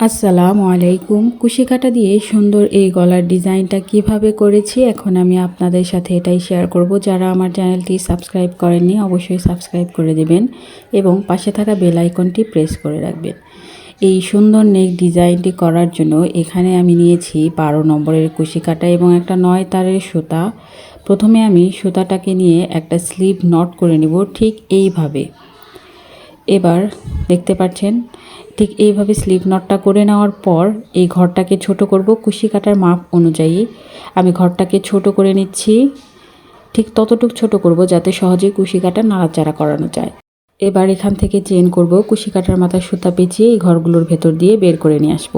আসসালামু আলাইকুম। কুশি কাটা দিয়ে সুন্দর এই গলার ডিজাইনটা কীভাবে করেছি এখন আমি আপনাদের সাথে এটাই শেয়ার করব। যারা আমার চ্যানেলটি সাবস্ক্রাইব করেননি, অবশ্যই সাবস্ক্রাইব করে দেবেন এবং পাশে থাকা বেল আইকনটি প্রেস করে রাখবেন। এই সুন্দর নেক ডিজাইনটি করার জন্য এখানে আমি নিয়েছি বারো নম্বরের কুশি কাটা এবং একটা নয় তারের সুতা। প্রথমে আমি সুতাটাকে নিয়ে একটা স্লিভ নট করে নেব ঠিক এইভাবে। এবার দেখতে পাচ্ছেন, ঠিক এইভাবে স্লিপ নটটা করে নেওয়ার পর এই ঘরটাকে ছোট করব কুশি কাটার মাপ অনুযায়ী। আমি ঘরটাকে ছোট করে নিচ্ছি, ঠিক ততটুক ছোট করব যাতে সহজেই কুশি কাটা নাড়াচাড়া করানো যায়। এবার এখান থেকে চেন করব, কুশি কাটার মাথায় সুতা পেঁচিয়ে এই ঘরগুলোর ভেতর দিয়ে বের করে নিয়ে আসব।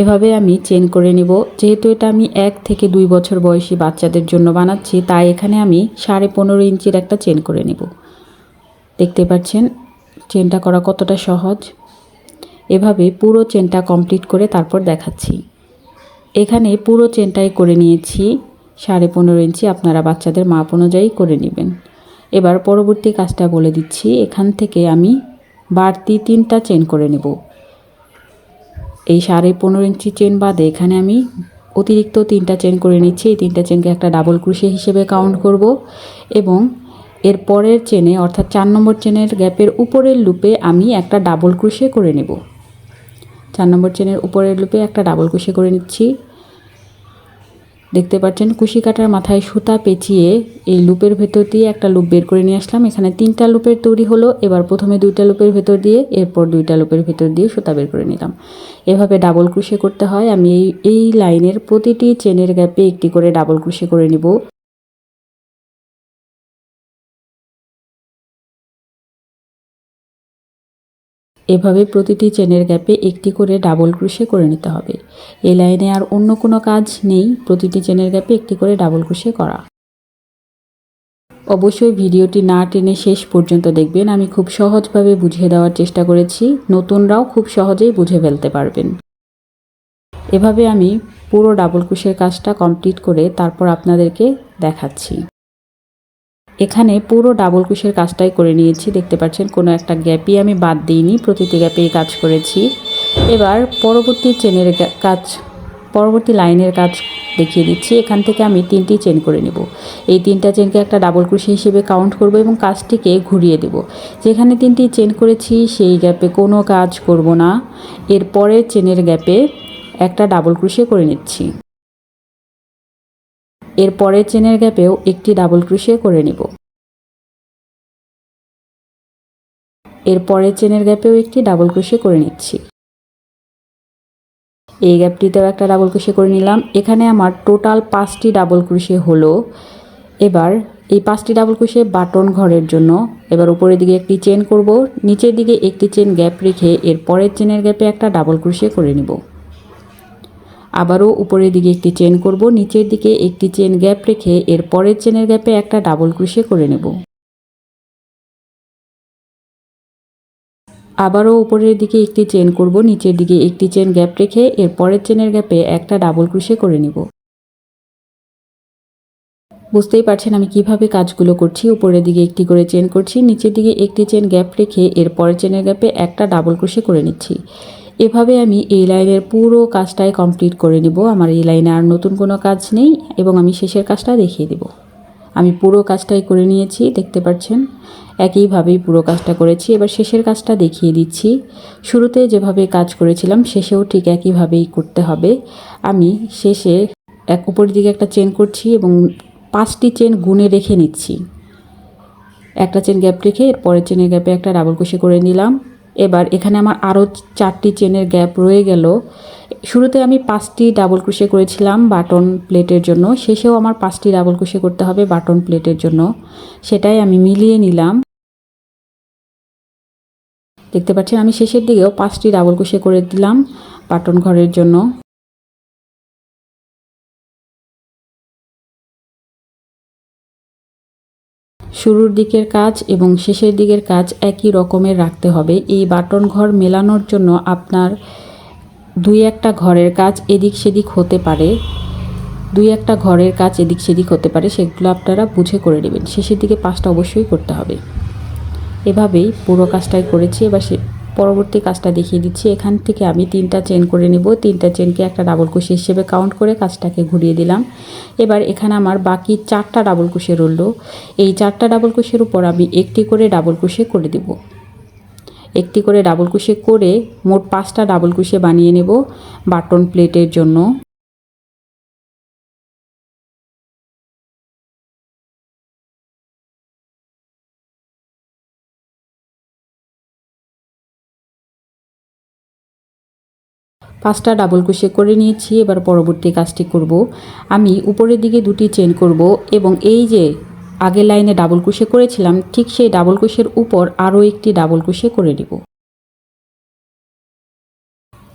এভাবে আমি চেন করে নিব, যেহেতু এটা আমি এক থেকে দুই বছর বয়সী বাচ্চাদের জন্য বানাচ্ছি, তাই এখানে আমি সাড়ে পনেরো ইঞ্চির একটা চেন করে নিব। দেখতে পাচ্ছেন চেনটা করা কতটা সহজ? এভাবে পুরো চেনটা কমপ্লিট করে তারপর দেখাচ্ছি। এখানে পুরো চেনটাই করে নিয়েছি। সাড়ে পনেরো ইঞ্চি আপনারা বাচ্চাদের মাপ অনুযায়ী করে নেবেন। এবার পরবর্তী কাজটা বলে দিচ্ছি। এখান থেকে আমি বাড়তি তিনটা চেন করে নেব। এই সাড়ে পনেরো ইঞ্চি চেন বাদে এখানে আমি অতিরিক্ত তিনটা চেন করে নিচ্ছি। এই তিনটা চেনকে একটা ডাবল ক্রুশে হিসেবে কাউন্ট করব এবং এর পরের চেনে অর্থাৎ চার নম্বর চেনের গ্যাপের উপরের লুপে আমি একটা ডাবল ক্রুশে করে নেব। চার নম্বর চেনের উপরের লুপে একটা ডাবল কুশি করে নিচ্ছি। দেখতে পাচ্ছেন, কুশি কাটার মাথায় সুতা পেঁচিয়ে এই লুপের ভেতর দিয়ে একটা লুপ বের করে নিয়ে আসলাম। এখানে তিনটা লুপের তৈরি হলো, এবার প্রথমে দুইটা লুপের ভেতর দিয়ে, এরপর দুইটা লুপের ভেতর দিয়ে সুতা বের করে নিলাম। এভাবে ডাবল ক্রুশে করতে হয়। আমি এই এই লাইনের প্রতিটি চেনের গ্যাপে একটি করে ডাবল ক্রুশে করে নিব। এভাবে প্রতিটি চেনের গ্যাপে একটি করে ডাবল ক্রুশে করে নিতে হবে। এই লাইনে আর অন্য কোনো কাজ নেই, প্রতিটি চেনের গ্যাপে একটি করে ডাবল ক্রুশে করা। অবশ্যই ভিডিওটি না টেনে শেষ পর্যন্ত দেখবেন। আমি খুব সহজভাবে বুঝিয়ে দেওয়ার চেষ্টা করেছি। নতুনরাও খুব সহজেই বুঝে ফেলতে পারবেন। এভাবে আমি পুরো ডাবল ক্রুশের কাজটা কমপ্লিট করে তারপর আপনাদেরকে দেখাচ্ছি। এখানে পুরো ডাবল কুশের কাজটাই করে নিয়েছি। দেখতে পাচ্ছেন, কোনো একটা গ্যাপই আমি বাদ দিইনি, প্রতিটি গ্যাপেই কাজ করেছি। এবার পরবর্তী চেনের কাজ, পরবর্তী লাইনের কাজ দেখিয়ে দিচ্ছি। এখান থেকে আমি তিনটি চেন করে নেব। এই তিনটা চেনকে একটা ডাবল ক্রুশি হিসেবে কাউন্ট করব এবং কাজটিকে ঘুরিয়ে দেব। যেখানে তিনটি চেন করেছি, সেই গ্যাপে কোনো কাজ করব না। এর পরের চেনের গ্যাপে একটা ডাবল ক্রুশে করে নিচ্ছি। এর পরের চেনের গ্যাপেও একটি ডাবল ক্রুশে করে নিব। এর পরের চেনের গ্যাপেও একটি ডাবল ক্রুশে করে নিচ্ছি। এই গ্যাপটিতেও একটা ডাবল ক্রুশে করে নিলাম। এখানে আমার টোটাল পাঁচটি ডাবল ক্রুশে হলো। এবার এই পাঁচটি ডাবল ক্রুশে বাটন ঘরের জন্য এবার উপরের দিকে একটি চেন করব। নিচের দিকে একটি চেন গ্যাপ রেখে এর পরের চেনের গ্যাপে একটা ডাবল ক্রুশে করে নিব। আবারও উপরের দিকে একটি চেন করব, নিচের দিকে একটি চেন গ্যাপ রেখে এর পরের চেনের গ্যাপে একটা ডাবল ক্রুশে করে নেব। আবারও উপরের দিকে একটি চেন করব, নিচের দিকে একটি চেন গ্যাপ রেখে এর পরের চেনের গ্যাপে একটা ডাবল ক্রুশে করে নেব। বুঝতেই পারছেন আমি কীভাবে কাজগুলো করছি, উপরের দিকে একটি করে চেন করছি, নিচের দিকে একটি চেন গ্যাপ রেখে এর পরের চেনের গ্যাপে একটা ডাবল ক্রুশে করে নিচ্ছি। এভাবে আমি এই লাইনের পুরো কাজটাই কমপ্লিট করে নিব। আমার এই লাইনে আর নতুন কোনো কাজ নেই এবং আমি শেষের কাজটা দেখিয়ে দেব। আমি পুরো কাজটাই করে নিয়েছি, দেখতে পাচ্ছেন? একইভাবেই পুরো কাজটা করেছি। এবার শেষের কাজটা দেখিয়ে দিচ্ছি। শুরুতে যেভাবে কাজ করেছিলাম, শেষেও ঠিক একইভাবেই করতে হবে। আমি শেষে এক উপরের দিকে একটা চেন করছি এবং পাঁচটি চেন গুনে রেখে নিচ্ছি। একটা চেন গ্যাপ রেখে এর পরের চেনের গ্যাপে একটা ডাবল কুশি করে নিলাম। এবার এখানে আমার আরও চারটি চেনের গ্যাপ রয়ে গেল। শুরুতে আমি পাঁচটি ডাবল ক্রুশে করেছিলাম বাটন প্লেটের জন্য। শেষেও আমার পাঁচটি ডাবল ক্রুশে করতে হবে বাটন প্লেটের জন্য। সেটাই আমি মিলিয়ে নিলাম। দেখতে পাচ্ছেন আমি শেষের দিকেও পাঁচটি ডাবল ক্রুশে করে দিলাম বাটন ঘরের জন্য। শুরুর দিকের কাজ এবং শেষের দিকের কাজ একই রকমের রাখতে হবে। এই বাটন ঘর মেলানোর জন্য আপনার দুই একটা ঘরের কাজ এদিক সেদিক হতে পারে। দুই একটা ঘরের কাজ এদিক সেদিক হতে পারে, সেগুলো আপনারা বুঝে করে নেবেন। শেষের দিকে পাঁচটা অবশ্যই করতে হবে। এভাবেই পুরো কাজটাই করেছি। এবার সে পরবর্তী কাজটা দেখিয়ে দিচ্ছি। এখান থেকে আমি তিনটা চেন করে নিব। তিনটা চেনকে একটা ডাবল কুশি হিসেবে কাউন্ট করে কাজটাকে ঘুরিয়ে দিলাম। এবার এখানে আমার বাকি চারটা ডাবল কুশি রইল। এই চারটা ডাবল কুশের উপর আমি একটি করে ডাবল কুশি করে দিব। একটি করে ডাবল কুশি করে মোট পাঁচটা ডাবল কুশি বানিয়ে নেব বাটন প্লেটের জন্য। পাঁচটা ডাবল কুশি করে নিয়েছি, এবার পরবর্তী কাজটি করব। আমি উপরের দিকে দুটি চেন করব এবং এই যে আগের লাইনে ডাবল কুশি করেছিলাম, ঠিক সেই ডাবল কুশের উপর আরও একটি ডাবল কুশি করে নিব।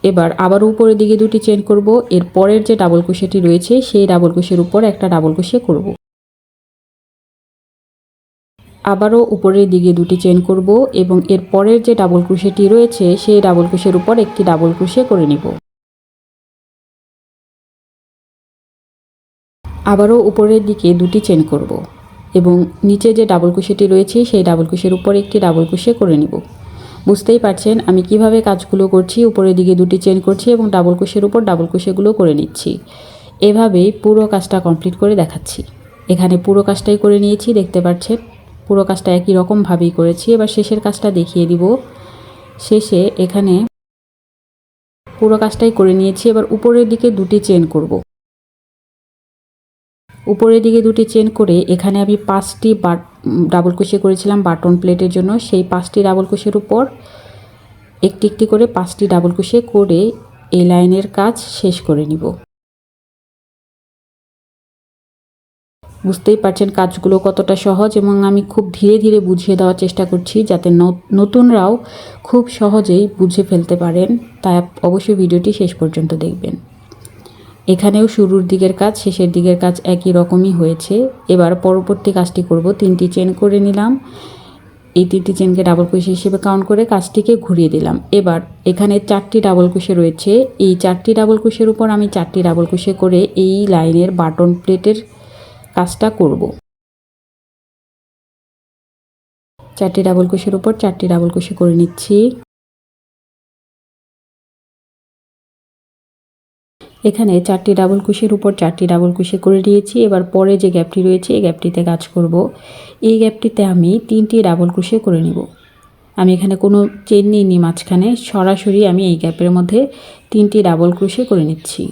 এবার আবার উপরের দিকে দুটি চেন করব, এর পরের যে ডাবল কুশিটি রয়েছে, সেই ডাবল কুশের উপর একটা ডাবল কুশি করব। আবারও উপরের দিকে দুটি চেন করব এবং এর পরের যে ডাবল ক্রুশেটি রয়েছে, সেই ডাবল ক্রুশের উপর একটি ডাবল ক্রুশে করে নিব। আবারও উপরের দিকে দুটি চেন করব এবং নিচে যে ডাবল কুশিটি রয়েছে, সেই ডাবল কুশের উপর একটি ডাবল কুশে করে নিব। বুঝতেই পারছেন, আমি কীভাবে কাজগুলো করছি, উপরের দিকে দুটি চেন করছি এবং ডাবল কুশের উপর ডাবল কুশেগুলো করে নিচ্ছি। এভাবেই পুরো কাজটা কমপ্লিট করে দেখাচ্ছি। এখানে পুরো কাজটাই করে নিয়েছি, দেখতে পাচ্ছেন? পুরো কাজটা একই রকমভাবেই করেছি। এবার শেষের কাজটা দেখিয়ে দিব। শেষে এখানে পুরো কাজটাই করে নিয়েছি। এবার উপরের দিকে দুটি চেন করব। উপরের দিকে দুটি চেন করে এখানে আমি পাঁচটি ডাবল কুশি করেছিলাম বাটন প্লেটের জন্য। সেই পাঁচটি ডাবল কুশের উপর একটি একটি করে পাঁচটি ডাবল কুশি করে এই লাইনের কাজ শেষ করে নিব। বুঝতেই পারছেন কাজগুলো কতটা সহজ এবং আমি খুব ধীরে ধীরে বুঝিয়ে দেওয়ার চেষ্টা করছি যাতে নতুনরাও খুব সহজেই বুঝে ফেলতে পারেন। তাই অবশ্যই ভিডিওটি শেষ পর্যন্ত দেখবেন। এখানেও শুরুর দিকের কাজ, শেষের দিকের কাজ একই রকমই হয়েছে। এবার পরবর্তী কাজটি করব। তিনটি চেন করে নিলাম। এই তিনটি চেনকে ডাবল কুশি হিসেবে কাউন্ট করে কাজটিকে ঘুরিয়ে দিলাম। এবার এখানে চারটি ডাবল কুশি রয়েছে। এই চারটি ডাবল কুশের উপর আমি চারটি ডাবল কুশি করে এই লাইনের বাটন প্লেটের কাজটা করব। চারটি ডাবল কুশির উপর চারটি ডাবল কুশি করে নিচ্ছি। এখানে চারটি ডাবল কুশির উপর চারটি ডাবল কুশি করে দিয়েছি এবার পরে যে গ্যাপটি রয়েছে, এই গ্যাপটিতে কাজ করব। এই গ্যাপটিতে আমি তিনটি ডাবল কুশি করে নিব। আমি এখানে কোনো চেন নিইনি মাঝখানে, সরাসরি আমি এই গ্যাপের মধ্যে তিনটি ডাবল ক্রুশে করে নিচ্ছি।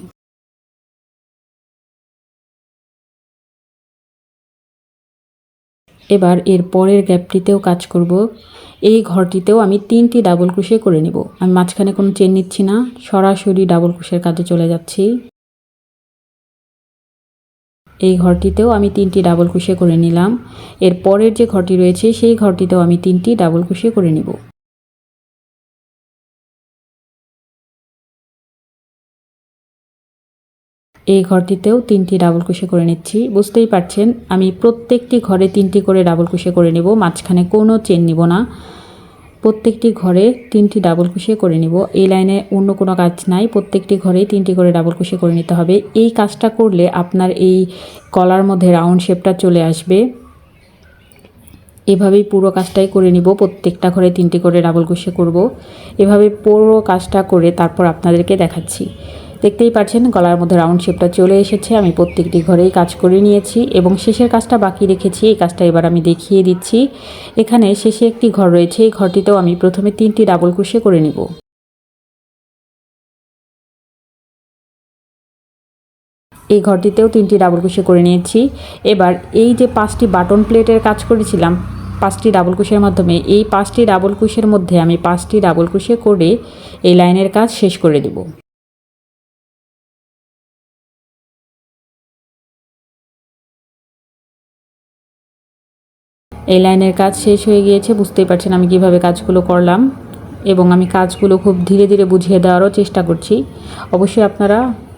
এবার এর পরের গ্যাপটিতেও কাজ করব। এই ঘরটিতেও আমি তিনটি ডাবল ক্রুশে করে নিব। আমি মাঝখানে কোনো চেন নিচ্ছি না, সরাসরি ডাবল ক্রুশের কাজে চলে যাচ্ছি। এই ঘরটিতেও আমি তিনটি ডাবল ক্রুশে করে নিলাম। এর পরের যে ঘরটি রয়েছে, সেই ঘরটিতেও আমি তিনটি ডাবল ক্রুশে করে নিব। এই ঘরটিতেও তিনটি ডাবল কুশি করে নিচ্ছি। বুঝতেই পারছেন, আমি প্রত্যেকটি ঘরে তিনটি করে ডাবল কুশি করে নিব, মাঝখানে কোনো চেন নিব না। প্রত্যেকটি ঘরে তিনটি ডাবল কুশি করে নিব। এই লাইনে অন্য কোনো কাজ নাই, প্রত্যেকটি ঘরেই তিনটি করে ডাবল কুশি করে নিতে হবে। এই কাজটা করলে আপনার এই কলার মধ্যে রাউন্ড শেপটা চলে আসবে। এভাবেই পুরো কাজটাই করে নিব, প্রত্যেকটা ঘরে তিনটি করে ডাবল কুশি করব। এভাবে পুরো কাজটা করে তারপর আপনাদেরকে দেখাচ্ছি। দেখতেই পাচ্ছেন গলার মধ্যে রাউন্ড শেপটা চলে এসেছে। আমি প্রত্যেকটি ঘরেই কাজ করে নিয়েছি এবং শেষের কাজটা বাকি রেখেছি। এই কাজটা এবার আমি দেখিয়ে দিচ্ছি। এখানে শেষে একটি ঘর রয়েছে। এই ঘরটিতেও আমি প্রথমে তিনটি ডাবল ক্রুশে করে নিব। এই ঘরটিতেও তিনটি ডাবল কুশি করে নিয়েছি। এবার এই যে পাঁচটি বাটন প্লেটের কাজ করেছিলাম, পাঁচটি ডাবল কুশের মাধ্যমে এই পাঁচটি ডাবল কুশের মধ্যে আমি পাঁচটি ডাবল কুশে করে এই লাইনের কাজ শেষ করে দেব। এই লাইনের কাজ শেষ হয়ে গিয়েছে, বুঝতেই পারছেন আমি কীভাবে কাজগুলো করলাম এবং আমি কাজগুলো খুব ধীরে ধীরে বুঝিয়ে দেওয়ারও চেষ্টা করছি। অবশ্যই আপনারা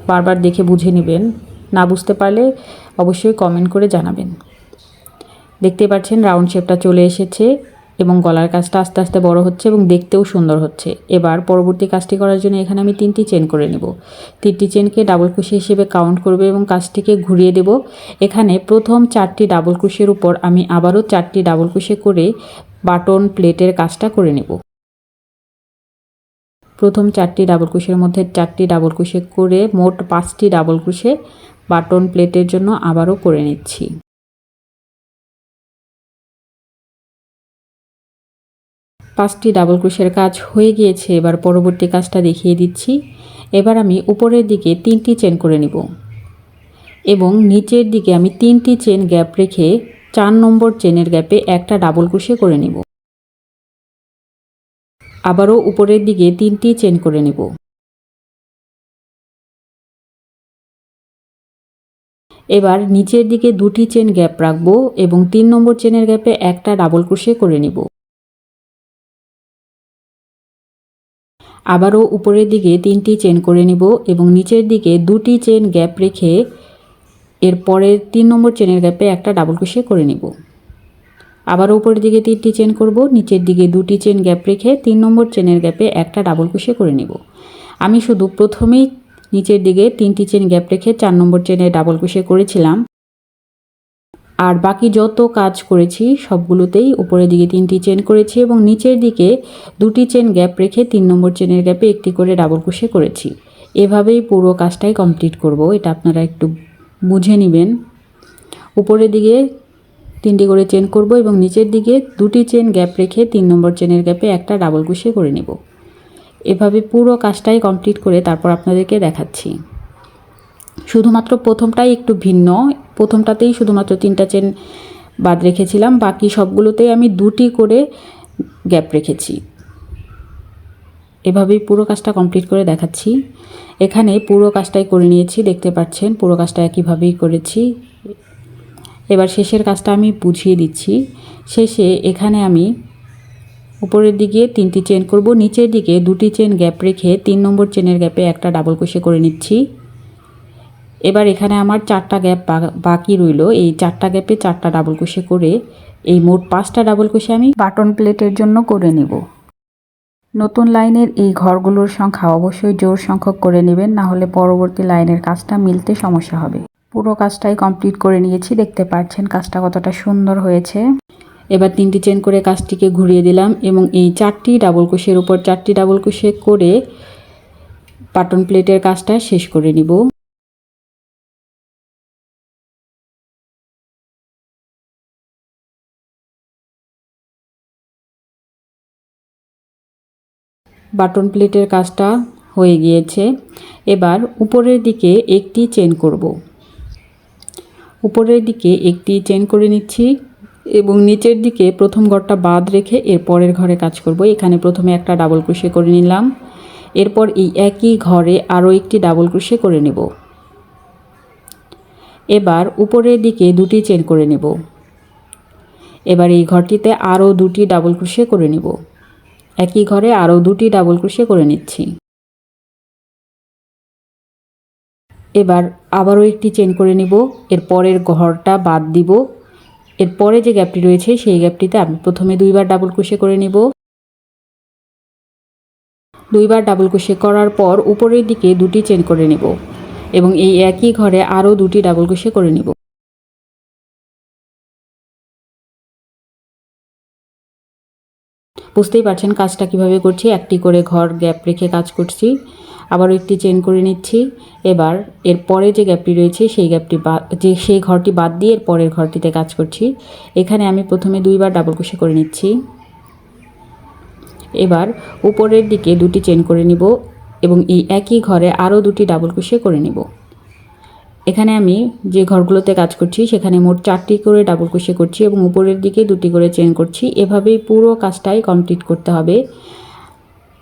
বারবার দেখে বুঝে নেবেন, না বুঝতে পারলে অবশ্যই কমেন্ট করে জানাবেন। দেখতে পাচ্ছেন, রাউন্ড শেপটা চলে এসেছে। এবং গলার কাজটা আস্তে আস্তে বড় হচ্ছে এবং দেখতেও সুন্দর হচ্ছে। এবার পরবর্তী কাজটি করার জন্য এখানে আমি তিনটি চেন করে নেব। তিনটি চেনকে ডাবল কুশি হিসেবে কাউন্ট করবে এবং কাজটিকে ঘুরিয়ে দেব। এখানে প্রথম চারটি ডাবল কুশের উপর আমি আবারও চারটি ডাবল কুশি করে বাটন প্লেটের কাজটা করে নেব। প্রথম চারটি ডাবল কুশের মধ্যে চারটি ডাবল কুশে করে মোট পাঁচটি ডাবল কুশে বাটন প্লেটের জন্য আবারও করে নিচ্ছি। পাঁচটি ডাবল ক্রোশের কাজ হয়ে গিয়েছে, এবার পরবর্তী কাজটা দেখিয়ে দিচ্ছি। এবার আমি উপরের দিকে তিনটি চেন করে নিব। এবং নিচের দিকে আমি তিনটি চেন গ্যাপ রেখে চার নম্বর চেনের গ্যাপে একটা ডাবল ক্রোশে করে নিব। আবারও উপরের দিকে তিনটি চেন করে নেব। এবার নিচের দিকে দুটি চেন গ্যাপ রাখব এবং তিন নম্বর চেনের গ্যাপে একটা ডাবল ক্রোশে করে নিব। আবারও উপরের দিকে তিনটি চেন করে নিব এবং নিচের দিকে দুটি চেন গ্যাপ রেখে এর পরের তিন নম্বর চেনের গ্যাপে একটা ডাবল ক্রোশে করে নিব। আবারও উপরের দিকে তিনটি চেন করব, নিচের দিকে দুটি চেন গ্যাপ রেখে তিন নম্বর চেনের গ্যাপে একটা ডাবল ক্রোশে করে নিব। আমি শুধু প্রথমেই নিচের দিকে তিনটি চেন গ্যাপ রেখে চার নম্বর চেনে ডাবল ক্রোশে করেছিলাম। আর বাকি যত কাজ করেছি, সবগুলোতেই উপরের দিকে তিনটি চেন করেছি এবং নিচের দিকে দুটি চেন গ্যাপ রেখে তিন নম্বর চেনের গ্যাপে একটি করে ডাবল ক্রোশে করেছি। এভাবেই পুরো কাজটাই কমপ্লিট করব, এটা আপনারা একটু বুঝে নেবেন। উপরের দিকে তিনটি করে চেন করব এবং নিচের দিকে দুটি চেন গ্যাপ রেখে তিন নম্বর চেনের গ্যাপে একটা ডাবল ক্রোশে করে নেব। এভাবে পুরো কাজটাই কমপ্লিট করে তারপর আপনাদেরকে দেখাচ্ছি। শুধুমাত্র প্রথমটাই একটু ভিন্ন। প্রথমটাতেই শুধুমাত্র তিনটা চেন বাদ রেখেছিলাম। বাকি সবগুলোতেই আমি দুটি করে গ্যাপ রেখেছি। এভাবেই পুরো কাজটা কমপ্লিট করে দেখাচ্ছি। এখানে পুরো কাজটাই করে নিয়েছি, দেখতে পাচ্ছেন, পুরো কাজটা একইভাবেই করেছি। এবার শেষের কাজটা আমি বুঝিয়ে দিচ্ছি। শেষে এখানে আমি উপরের দিকে তিনটি চেন করব। নিচের দিকে দুটি চেন গ্যাপ রেখে তিন নম্বর চেনের গ্যাপে একটা ডাবল কোষে করে নিচ্ছি। এবার এখানে আমার চারটা গ্যাপ বাকি রইল। এই চারটা গ্যাপে চারটা ডাবল কোষে করে এই মোট পাঁচটা ডাবল কোষে আমি বাটন প্লেটের জন্য করে নেব। নতুন লাইনের এই ঘরগুলোর সংখ্যা অবশ্যই জোর সংখ্যক করে নেবেন, না হলে পরবর্তী লাইনের কাজটা মিলতে সমস্যা হবে। পুরো কাজটাই কমপ্লিট করে নিয়েছি, দেখতে পাচ্ছেন কাজটা কতটা সুন্দর হয়েছে। এবার তিনটি চেন করে কাজটিকে ঘুরিয়ে দিলাম এবং এই চারটি ডাবল কুশের উপর চারটি ডাবল কুশে করে পাটন প্লেটের কাজটা শেষ করে নিব। বাটন প্লেটের কাজটা হয়ে গিয়েছে। এবার উপরের দিকে একটি চেন করব। উপরের দিকে একটি চেন করে নিচ্ছি এবং নিচের দিকে প্রথম ঘরটা বাদ রেখে এর পরের ঘরে কাজ করব। এখানে প্রথমে একটা ডাবল ক্রুশে করে নিলাম। এরপর এই একই ঘরে আরও একটি ডাবল ক্রুশে করে নেব। এবার উপরের দিকে দুটি চেন করে নেব। এবার এই ঘরটিতে আরও দুটি ডাবল ক্রুশে করে নেব। একই ঘরে আরও দুটি ডাবল ক্রুশে করে নিচ্ছি। এবার আবারও একটি চেন করে নিব, এর পরের ঘরটা বাদ দিব। এর পরে যে গ্যাপটি রয়েছে, সেই গ্যাপটিতে আমি প্রথমে দুইবার ডাবল ক্রুশে করে নিব। দুইবার ডাবল ক্রুশে করার পর উপরের দিকে দুটি চেন করে নেব এবং এই একই ঘরে আরও দুটি ডাবল ক্রুশে করে নিব। বুঝতেই পারছেন কাজটা কীভাবে করছি। একটি করে ঘর গ্যাপ রেখে কাজ করছি। আবারও একটি চেন করে নিচ্ছি। এবার এর পরে যে গ্যাপটি রয়েছে, সেই গ্যাপটি যে, সেই ঘরটি বাদ দিয়ে এর পরের ঘরটিতে কাজ করছি। এখানে আমি প্রথমে দুইবার ডাবল কুশি করে নিচ্ছি। এবার উপরের দিকে দুটি চেন করে নিব এবং এই একই ঘরে আরও দুটি ডাবল কুশে করে নিব। এখানে আমি যে ঘরগুলোতে কাজ করছি, সেখানে মোট চারটি করে ডাবল কুশে করছি এবং উপরের দিকে দুটি করে চেন করছি। এভাবেই পুরো কাজটাই কমপ্লিট করতে হবে।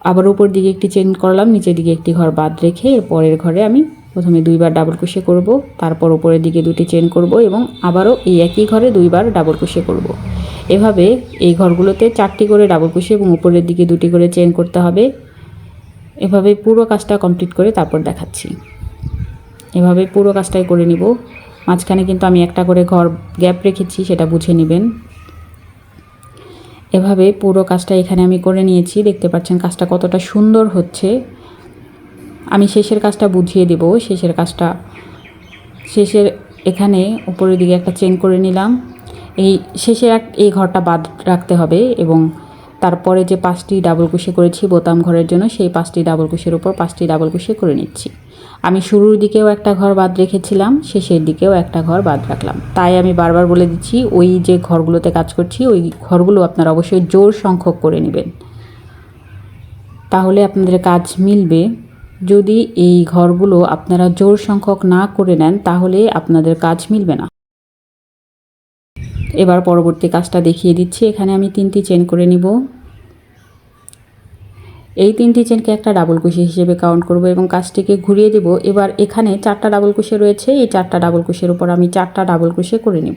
আবার উপর দিকে একটি চেন করলাম, নিচের দিকে একটি ঘর বাদ রেখে পরের ঘরে আমি প্রথমে দুইবার ডাবল কুশে করব, তারপর উপরের দিকে দুটি চেন করব এবং আবারও এই একই ঘরে দুইবার ডাবল কুশে করব। এভাবে এই ঘরগুলোতে চারটি করে ডাবল কুশে এবং উপরের দিকে দুটি করে চেন করতে হবে। এভাবে পুরো কাজটা কমপ্লিট করে তারপর দেখাচ্ছি। এভাবে পুরো কাজটাই করে নিব। মাঝখানে কিন্তু আমি একটা করে ঘর গ্যাপ রেখেছি, সেটা বুঝে নেবেন। এভাবে পুরো কাজটা এখানে আমি করে নিয়েছি। দেখতে পাচ্ছেন কাজটা কতটা সুন্দর হচ্ছে। আমি শেষের কাজটা বুঝিয়ে দেব। শেষের কাজটা, শেষের এখানে উপরের দিকে একটা চেন করে নিলাম। এই শেষের এই ঘরটা বাদ রাখতে হবে এবং তারপরে যে পাঁচটি ডাবল কুশি করেছি বোতাম ঘরের জন্য, সেই পাঁচটি ডাবল কুশির উপর পাঁচটি ডাবল কুশি করে নিচ্ছি। আমি শুরুর দিকেও একটা ঘর বাদ রেখেছিলাম, শেষের দিকেও একটা ঘর বাদ রাখলাম। তাই আমি বারবার বলে দিচ্ছি, ওই যে ঘরগুলোতে কাজ করছি, ওই ঘরগুলো আপনারা অবশ্যই জোর সংখ্যক করে নেবেন। তাহলে আপনাদের কাজ মিলবে। যদি এই ঘরগুলো আপনারা জোর সংখ্যক না করে নেন, তাহলে আপনাদের কাজ মিলবে না। এবার পরবর্তী কাজটা দেখিয়ে দিচ্ছি। এখানে আমি তিনটি চেন করে নিব। এই তিনটি চেনকে একটা ডাবল কুশি হিসেবে কাউন্ট করব এবং কাজটিকে ঘুরিয়ে দেব। এবার এখানে চারটা ডাবল কুশি রয়েছে। এই চারটা ডাবল কুশির উপর আমি চারটা ডাবল কুশি করে নিব।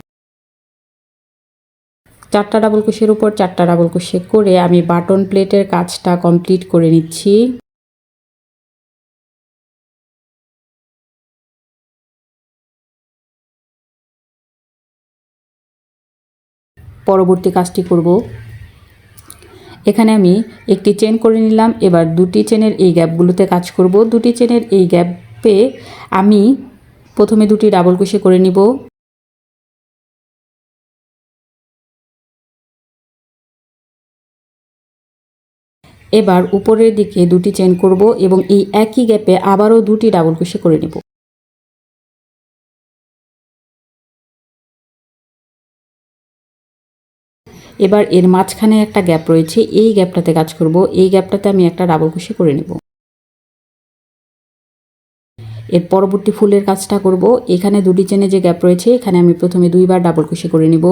চারটা ডাবল কুশির উপর চারটা ডাবল কুশি করে আমি বাটন প্লেটের কাজটা কমপ্লিট করে নিচ্ছি। পরবর্তী কাজটি করব। এখানে আমি একটি চেন করে নিলাম। এবার দুটি চেনের এই গ্যাপগুলোতে কাজ করব। দুটি চেনের এই গ্যাপে আমি প্রথমে দুটি ডাবল কুশি করে নিব। এবার উপরের দিকে দুটি চেন করব এবং এই একই গ্যাপে আবারও দুটি ডাবল কুশি করে নিব। এবার এর মাঝখানে একটা গ্যাপ রয়েছে, এই গ্যাপটাতে কাজ করব, এই গ্যাপটাতে আমি একটা ডাবল কুশি করে নেব। এর পরবর্তী ফুলের কাজটা করব, এখানে দুটি চেনে যে গ্যাপ রয়েছে, এখানে আমি প্রথমে দুইবার ডাবল কুশি করে নেব।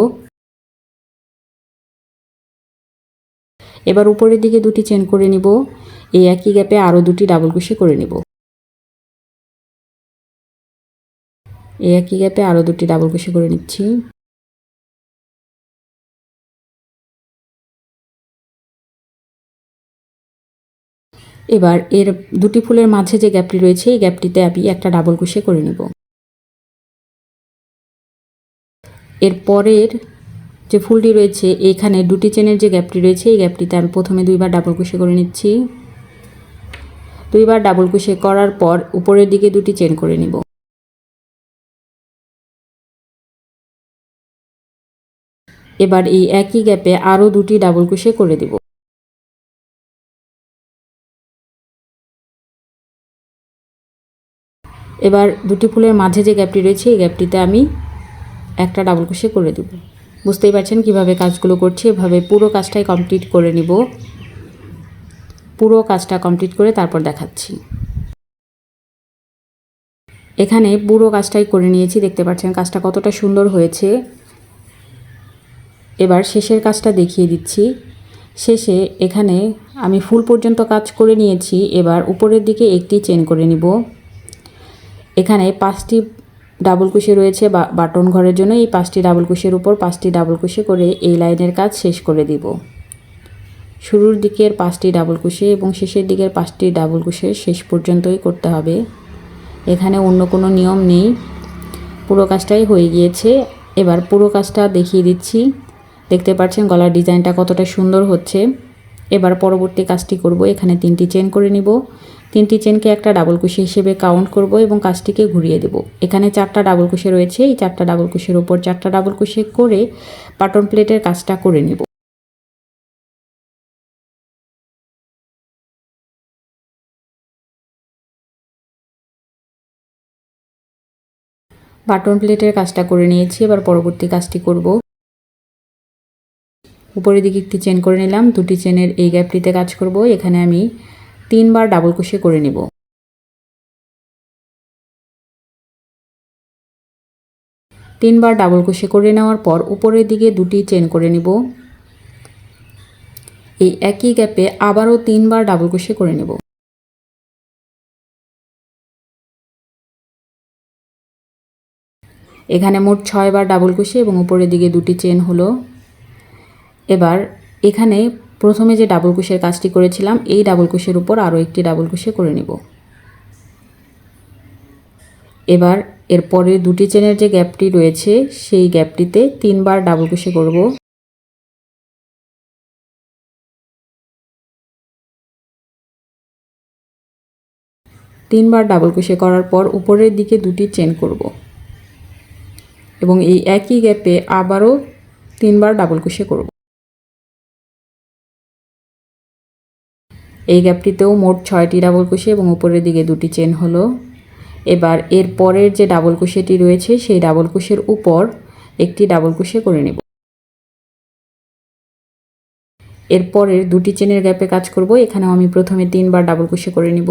এবার উপরের দিকে দুটি চেন করে নিব, এই একই গ্যাপে আরও দুটি ডাবল কুশি করে নিব। এই একই গ্যাপে আরও দুটি ডাবল কুশি করে নিচ্ছি। এবার এর দুটি ফুলের মাঝে যে গ্যাপটি রয়েছে, এই গ্যাপটিতে আমি একটা ডাবল কুশি করে নিব। এর পরের যে ফুলটি রয়েছে, এখানে দুটি চেনের যে গ্যাপটি রয়েছে, এই গ্যাপটিতে আমি প্রথমে দুইবার ডাবল কুশি করে নিচ্ছি। দুইবার ডাবল কুশি করার পর উপরের দিকে দুটি চেন করে নিব। এবার এই একই গ্যাপে আরও দুটি ডাবল কুশি করে দিব। এবার দুটি ফুলের মাঝে যে গ্যাপটি রয়েছে, এই গ্যাপটিতে আমি একটা ডাবল কুশি করে দেব। বুঝতেই পারছেন কীভাবে কাজগুলো করছি? এভাবে পুরো কাজটাই কমপ্লিট করে নিব। পুরো কাজটা কমপ্লিট করে তারপর দেখাচ্ছি। এখানে পুরো কাজটাই করে নিয়েছি, দেখতে পাচ্ছেন কাজটা কতটা সুন্দর হয়েছে। এবার শেষের কাজটা দেখিয়ে দিচ্ছি। শেষে এখানে আমি ফুল পর্যন্ত কাজ করে নিয়েছি, এবার উপরের দিকে একটি চেন করে নিব। এখানে পাঁচটি ডাবল কুশি রয়েছে বাটন ঘরের জন্য। এই পাঁচটি ডাবল কুশির উপর পাঁচটি ডাবল কুশি করে এই লাইনের কাজ শেষ করে দিব। শুরুর দিকের পাঁচটি ডাবল কুশি এবং শেষের দিকের পাঁচটি ডাবল কুশি শেষ পর্যন্তই করতে হবে। এখানে অন্য কোনো নিয়ম নেই। পুরো কাজটাই হয়ে গিয়েছে। এবার পুরো কাজটা দেখিয়ে দিচ্ছি। দেখতে পাচ্ছেন গলার ডিজাইনটা কতটা সুন্দর হচ্ছে। এবার পরবর্তী কাজটি করব। এখানে তিনটি চেন করে নিব। তিনটি চেনকে একটা ডাবল কুশি হিসেবে কাউন্ট করব এবং কাজটিকে ঘুরিয়ে দেব। এখানে চারটা ডাবল কুশি রয়েছে, এই চারটা ডাবল কুশির ওপর চারটা ডাবল কুশি করে বাটন প্লেটের কাজটা করে নেব। বাটন প্লেটের কাজটা করে নিয়েছি, এবার পরবর্তী কাজটি করব। উপরের দিকে একটি চেন করে নিলাম, দুটি চেনের এই গ্যাপটিতে কাজ করব। এখানে আমি তিনবার ডাবল কুশি করে নিব। তিনবার ডাবল কুশি করে নেওয়ার পর উপরের দিকে দুটি চেন করে নিব। এই একই গ্যাপে আবারও তিনবার ডাবল কুশি করে নেব। এখানে মোট ছয়বার ডাবল কুশি এবং উপরের দিকে দুটি চেন হলো। এবার এখানে প্রথমে যে ডাবল কুশের কাজটি করেছিলাম, এই ডাবল কুশের উপর আরও একটি ডাবল কুশে করে নিব। এবার এরপরে দুটি চেনের যে গ্যাপটি রয়েছে, সেই গ্যাপটিতে তিনবার ডাবল কুশে করব। তিনবার ডাবল কুশে করার পর উপরের দিকে দুটি চেন করব। এবং এই একই গ্যাপে আবারও তিনবার ডাবল কুশে করব। এই গ্যাপটিতেও মোট ছয়টি ডাবল কুশি এবং উপরের দিকে দুটি চেন হলো। এবার এর পরের যে ডাবল কুশিটি রয়েছে, সেই ডাবল কুশের উপর একটি ডাবল কুশি করে নেব। এরপরের দুটি চেনের গ্যাপে কাজ করব। এখানেও আমি প্রথমে তিনবার ডাবল কুশি করে নিব।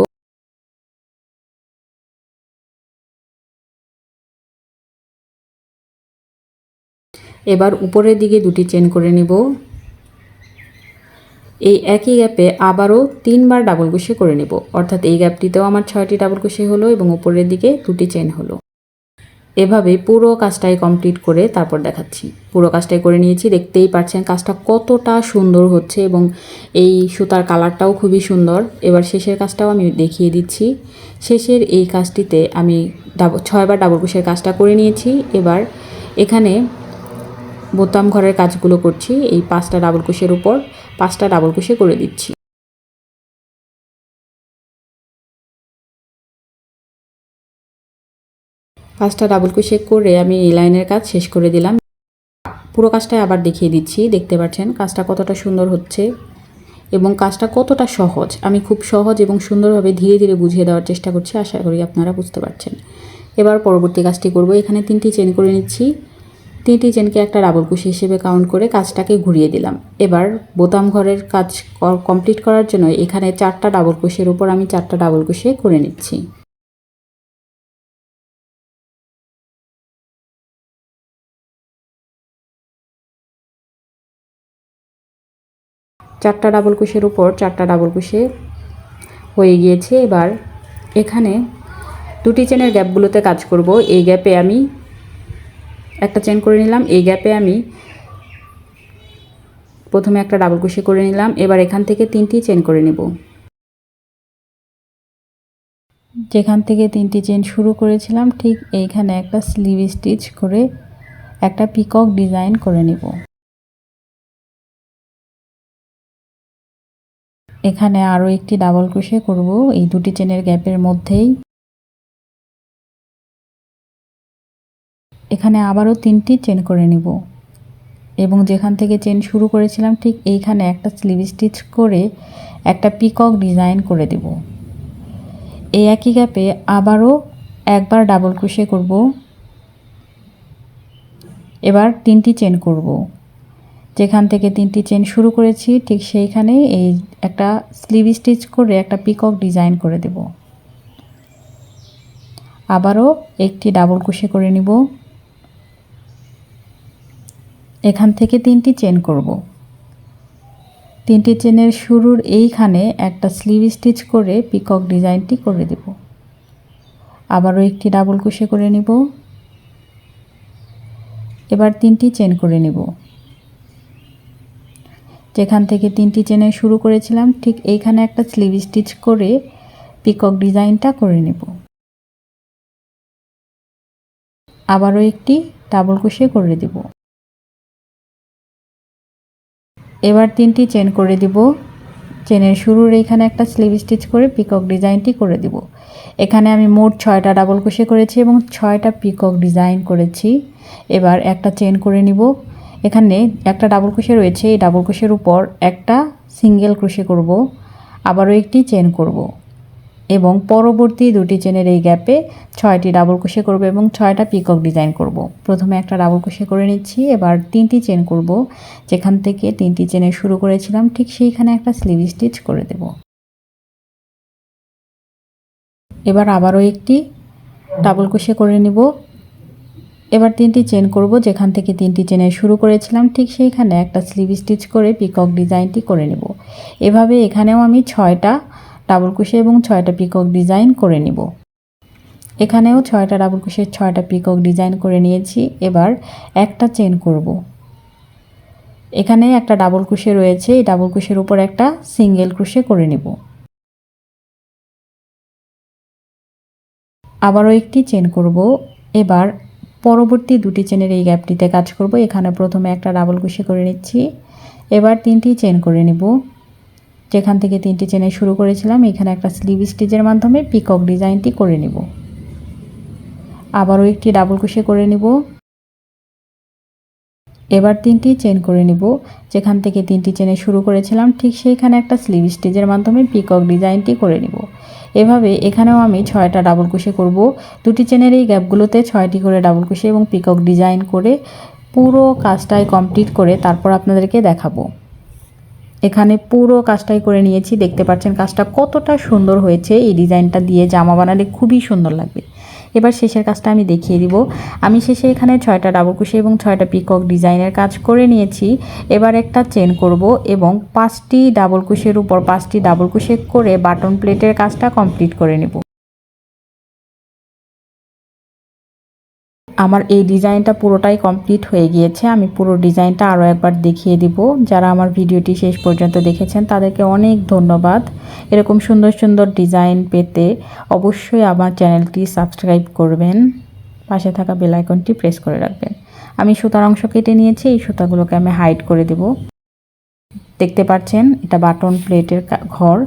এবার উপরের দিকে দুটি চেন করে নিব। এই একই গ্যাপে আবারও তিনবার ডাবল কুশি করে নেব। অর্থাৎ এই গ্যাপটিতেও আমার ছয়টি ডাবল কুশি হলো এবং উপরের দিকে দুটি চেন হলো। এভাবে পুরো কাজটাই কমপ্লিট করে তারপর দেখাচ্ছি। পুরো কাজটাই করে নিয়েছি, দেখতেই পাচ্ছেন কাজটা কতটা সুন্দর হচ্ছে এবং এই সুতার কালারটাও খুবই সুন্দর। এবার শেষের কাজটাও আমি দেখিয়ে দিচ্ছি। শেষের এই কাজটিতে আমি ছয়বার ডাবল কুশের কাজটা করে নিয়েছি। এবার এখানে বোতাম ঘরের কাজগুলো করছি। এই পাঁচটা ডাবল কুশের উপর পাঁচটা ডাবল কুশে করে দিচ্ছি। পাঁচটা ডাবল কুশে করে আমি এই লাইনের কাজ শেষ করে দিলাম। পুরো কাজটাই আবার দেখিয়ে দিচ্ছি, দেখতে পাচ্ছেন কাজটা কতটা সুন্দর হচ্ছে এবং কাজটা কতটা সহজ। আমি খুব সহজ এবং সুন্দরভাবে ধীরে ধীরে বুঝিয়ে দেওয়ার চেষ্টা করছি, আশা করি আপনারা বুঝতে পারছেন। এবার পরবর্তী কাজটি করব। এখানে তিনটি চেন করে নিচ্ছি। তিনটি চেনকে একটা ডাবল কুশি হিসেবে কাউন্ট করে কাজটাকে ঘুরিয়ে দিলাম। এবার বোতাম ঘরের কাজ কমপ্লিট করার জন্য এখানে চারটা ডাবল কুশির উপর আমি চারটা ডাবল কুশি করে নিচ্ছি। চারটা ডাবল কুশের উপর চারটা ডাবল কুশে হয়ে গিয়েছে। এবার এখানে দুটি চেনের গ্যাপগুলোতে কাজ করব। এই গ্যাপে আমি একটা চেন করে নিলাম। এই গ্যাপে আমি প্রথমে একটা ডাবল কুশি করে নিলাম। এবার এখান থেকে তিনটি চেন করে নেব। যেখান থেকে তিনটি চেন শুরু করেছিলাম, ঠিক এইখানে একটা স্লিভ স্টিচ করে একটা পিকক ডিজাইন করে নেব। এখানে আরও একটি ডাবল ক্রোশে করব। এই দুটি চেনের গ্যাপের মধ্যেই। এখানে আবারও তিনটি চেন করে নিব। এবং যেখান থেকে চেন শুরু করেছিলাম, ঠিক এইখানে একটা স্লিভ স্টিচ করে একটা পিকক ডিজাইন করে দেব। এই একই গ্যাপে আবারও একবার ডাবল ক্রোশে করব। এবার তিনটি চেন করব। যেখান থেকে তিনটি চেন শুরু করেছি, ঠিক সেইখানে এই একটা স্লিভ স্টিচ করে একটা পিকক ডিজাইন করে দেব। আবারও একটি ডাবল কুশি করে নিব। এখান থেকে তিনটি চেন করব। তিনটি চেনের শুরুর এইখানে একটা স্লিভ স্টিচ করে পিকক ডিজাইনটি করে দেব। আবারও একটি ডাবল কুশি করে নিব। এবার তিনটি চেন করে নিব। যেখান থেকে তিনটি চেনে শুরু করেছিলাম, ঠিক এইখানে একটা স্লিভ স্টিচ করে পিকক ডিজাইনটা করে নেব। আবারও একটি ডাবল কুশে করে দেব। এবার তিনটি চেন করে দিব। চেনের শুরুর এইখানে একটা স্লিভ স্টিচ করে পিকক ডিজাইনটি করে দিব। এখানে আমি মোট ছয়টা ডাবল কোষে করেছি এবং ছয়টা পিকক ডিজাইন করেছি। এবার একটা চেন করে নিব। এখানে একটা ডাবল কোষে রয়েছে। এই ডাবল কোষের উপর একটা সিঙ্গেল ক্রোশে করব। আবারও একটি চেন করব। এবং পরবর্তী দুটি চেনের এই গ্যাপে ছয়টি ডাবল ক্রোশে করব এবং ছয়টা পিকক ডিজাইন করব। প্রথমে একটা ডাবল ক্রোশে করে নিচ্ছি, এবার তিনটি চেন করব। যেখান থেকে তিনটি চেনে শুরু করেছিলাম, ঠিক সেইখানে একটা স্লিভ স্টিচ করে দেব। এবার আবারও একটি ডাবল ক্রোশে করে নিব। এবার তিনটি চেন করব, যেখান থেকে তিনটি চেনে শুরু করেছিলাম, ঠিক সেইখানে একটা স্লিভ স্টিচ করে পিকক ডিজাইনটি করে নেব। এভাবে এখানেও আমি ছয়টা ডাবল কুশে এবং ছয়টা পিকক ডিজাইন করে নিব। এখানেও ছয়টা ডাবল কুশের ছয়টা পিকক ডিজাইন করে নিয়েছি। এবার একটা চেন করব। এখানে একটা ডাবল কুশে রয়েছে, এই ডাবল কুশের উপর একটা সিঙ্গেল ক্রুশে করে নেব। আবারও একটি চেন করব। এবার পরবর্তী দুটি চেনের এই গ্যাপটিতে কাজ করব। এখানে প্রথমে একটা ডাবল কুশি করে নিচ্ছি। এবার তিনটি চেন করে নিব। যেখান থেকে তিনটি চেনে শুরু করেছিলাম, এখানে একটা স্লিভ স্টিচের মাধ্যমে পিকক ডিজাইনটি করে নিব। আবারও একটি ডাবল কুশি করে নিব। এবার তিনটি চেন করে নিব। যেখান থেকে তিনটি চেনে শুরু করেছিলাম, ঠিক সেইখানে একটা স্লিভ স্টিচের মাধ্যমে পিকক ডিজাইনটি করে নিব। এভাবে এখানেও আমি ছয়টা ডাবল কুশি করব। দুটি চেনের এই গ্যাপগুলোতে ছয়টি করে ডাবল কুশি এবং পিকক ডিজাইন করে পুরো কাজটাই কমপ্লিট করে তারপর আপনাদেরকে দেখাবো। এখানে পুরো কাজটাই করে নিয়েছি, দেখতে পাচ্ছেন কাজটা কতটা সুন্দর হয়েছে। এই ডিজাইনটা দিয়ে জামা বানালে খুবই সুন্দর লাগবে। এবার শেষের কাজটা আমি দেখিয়ে দিব। আমি শেষে এখানে ছয়টা ডাবল কুশি এবং ছয়টা পিকক ডিজাইনের কাজ করে নিয়েছি। এবার একটা চেন করব এবং পাঁচটি ডাবল কুশের উপর পাঁচটি ডাবল কুশে করে বাটন প্লেটের কাজটা কমপ্লিট করে নেব। আমার এই ডিজাইনটা পুরোটাই কমপ্লিট হয়ে গিয়েছে। আমি পুরো ডিজাইনটা আরও একবার দেখিয়ে দিব। যারা আমার ভিডিওটি শেষ পর্যন্ত দেখেছেন, তাদেরকে অনেক ধন্যবাদ। এরকম সুন্দর সুন্দর ডিজাইন পেতে অবশ্যই আমার চ্যানেলটি সাবস্ক্রাইব করবেন। পাশে থাকা বেল আইকনটি প্রেস করে রাখবেন। আমি সুতার অংশ কেটে নিয়েছি, এই সুতাগুলোকে আমি হাইড করে দেব। দেখতে পাচ্ছেন, এটা বাটন প্লেটের ঘর।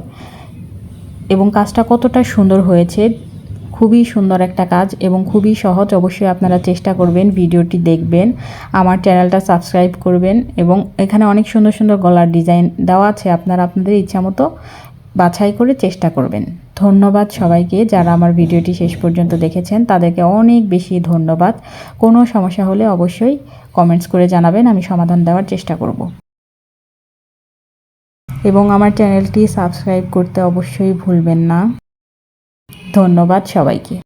এবং কাজটা কতটা সুন্দর হয়েছে। খুবই সুন্দর একটা কাজ এবং খুবই সহজ। অবশ্যই আপনারা চেষ্টা করবেন ভিডিওটি দেখবেন, আমার চ্যানেলটা সাবস্ক্রাইব করবেন এবং এখানে অনেক সুন্দর সুন্দর গলার ডিজাইন দেওয়া আছে, আপনারা আপনাদের ইচ্ছা মতো বাছাই করে চেষ্টা করবেন। ধন্যবাদ সবাইকে যারা আমার ভিডিওটি শেষ পর্যন্ত দেখেছেন, তাদেরকে অনেক বেশি ধন্যবাদ। কোনো সমস্যা হলে অবশ্যই কমেন্টস করে জানাবেন, আমি সমাধান দেওয়ার চেষ্টা করব। এবং আমার চ্যানেলটি সাবস্ক্রাইব করতে অবশ্যই ভুলবেন না। ধন্যবাদ সবাইকে।